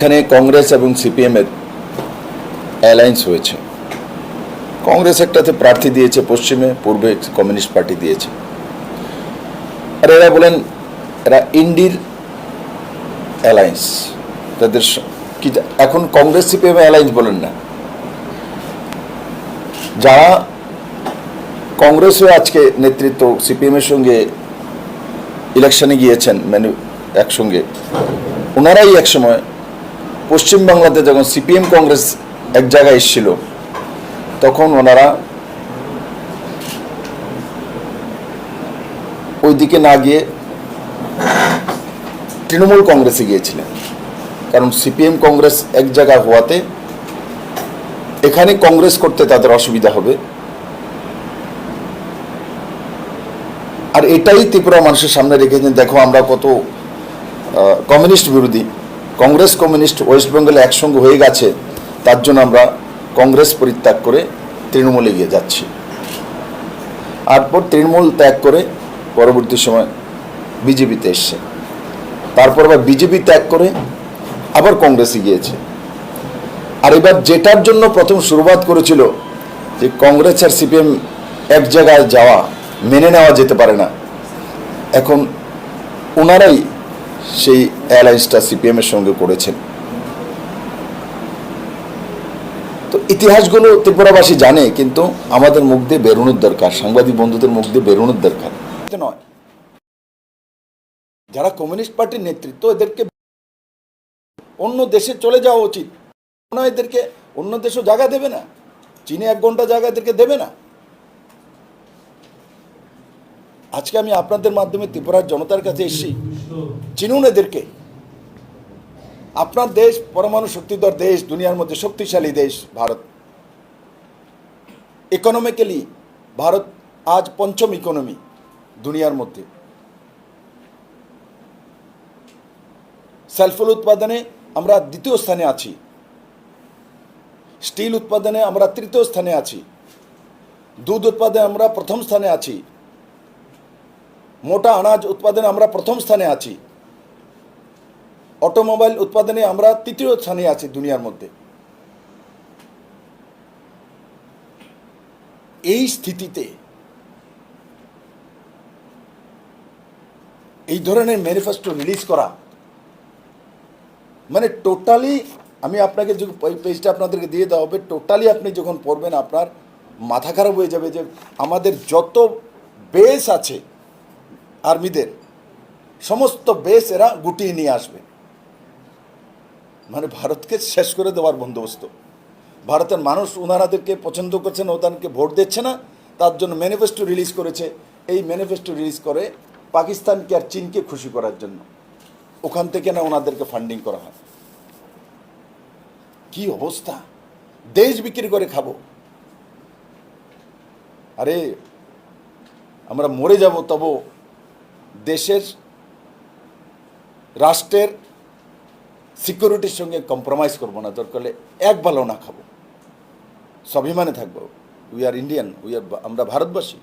এখানে কংগ্রেস এবং সিপিএমের অ্যালায়েন্স হয়েছে। কংগ্রেস একটাতে প্রার্থী দিয়েছে পশ্চিমে, পূর্বে কমিউনিস্ট পার্টি দিয়েছে। আর এরা বলেন, এরা ইন্ডির অ্যালায়েন্স তাদের কি এখন কংগ্রেস, সিপিএম অ্যালায়েন্স বলেন না। যারা কংগ্রেসও আজকে নেতৃত্ব সিপিএমের সঙ্গে ইলেকশনে গিয়েছেন মানে একসঙ্গে, ওনারাই একসময় পশ্চিমবাংলাতে যখন সিপিএম কংগ্রেস এক জায়গায় এসেছিল, তখন ওনারা ওই দিকে না গিয়ে তৃণমূল কংগ্রেসে গিয়েছিলেন। কারণ সিপিএম কংগ্রেস এক জায়গায় হওয়াতে এখানে কংগ্রেস করতে তাদের অসুবিধা হবে। আর এটাই ত্রিপুরা মানুষের সামনে রেখেছেন দেখো আমরা কত কমিউনিস্ট বিরোধী। কংগ্রেস কমিউনিস্ট ওয়েস্ট বেঙ্গলে একসঙ্গে হয়ে গেছে, তার জন্য আমরা কংগ্রেস পরিত্যাগ করে তৃণমূলে গিয়ে যাচ্ছি। তারপর তৃণমূল ত্যাগ করে পরবর্তী সময় বিজেপিতে এসছে। তারপর আবার বিজেপি ত্যাগ করে আবার কংগ্রেসে গিয়েছে আর এবার যেটার জন্য প্রথম শুরুয়াত করেছিল যে কংগ্রেস আর সিপিএম এক জায়গায় যাওয়া, মেনে নেওয়া যেতে পারে না, এখন ওনারাই সেই অ্যালায়েন্সটা সিপিএম এর সঙ্গে করেছেন। তো ইতিহাসগুলো ত্রিপুরাবাসী জানে, কিন্তু আমাদের মুখ দিয়ে বেরোনোর দরকার, সাংবাদিক বন্ধুদের মুখ দিয়ে বেরোনোর দরকার। নয়। যারা কমিউনিস্ট পার্টির নেতৃত্ব, এদেরকে অন্য দেশে চলে যাওয়া উচিত। এদেরকে অন্য দেশও জায়গা দেবে না। চীনে এক ঘণ্টা জায়গা এদেরকে দেবে না। আজকে আমি আপনাদের মাধ্যমে ত্রিপুরার জনতার কাছে এসেছি। চিনুন এদেরকে। আপনার দেশ পরমাণু শক্তিধর দেশ, দুনিয়ার মধ্যে শক্তিশালী দেশ, ভারত। ইকোনমিক্যালি ভারত আজ পঞ্চম ইকোনমি দুনিয়ার মধ্যে। সেলফুল উৎপাদনে আমরা দ্বিতীয় স্থানে আছি। স্টিল উৎপাদনে আমরা তৃতীয় স্থানে আছি। দুধ উৎপাদনে আমরা প্রথম স্থানে আছি। মোটা আনাজ উৎপাদনে আমরা প্রথম স্থানে আছি। অটোমোবাইল উৎপাদনে আমরা তৃতীয় স্থানে আছি দুনিয়ার মধ্যে। এই স্থিতিতে এই ধরনের ম্যানিফেস্টো রিলিজ করা মানে টোটালি আমি আপনাকে যে পেজটা আপনাদেরকে দিয়ে দেওয়া হবে টোটালি আপনি যখন পড়বেন, আপনার মাথা খারাপ হয়ে যাবে যে আমাদের যত বেস আছে আর্মিদের। সমস্ত বেস এরা গুটিয়ে নিয়ে আসবে। মানে ভারতকে শেষ করে দেওয়ার বন্দোবস্ত। ভারতের মানুষ ওনারাদেরকে পছন্দ করছেন, ওদেরকে ভোট দিচ্ছে না, তার জন্য ম্যানিফেস্টো রিলিজ করেছে। এই ম্যানিফেস্টো রিলিজ করে পাকিস্তানকে আর চীনকে খুশি করার জন্য। ওখান থেকে না ওনাদেরকে ফান্ডিং করা হয়। কি অবস্থা? দেশ বিক্রি করে খাব। আরে, আমরা মরে যাব তবু। দেশের রাষ্ট্রের সিকিউরিটির সঙ্গে কম্প্রোমাইজ করব না। দরকার এক ভালো না খাব। স্বাভিমানে থাকব। We are Indian we are আমরা ভারতবাসী।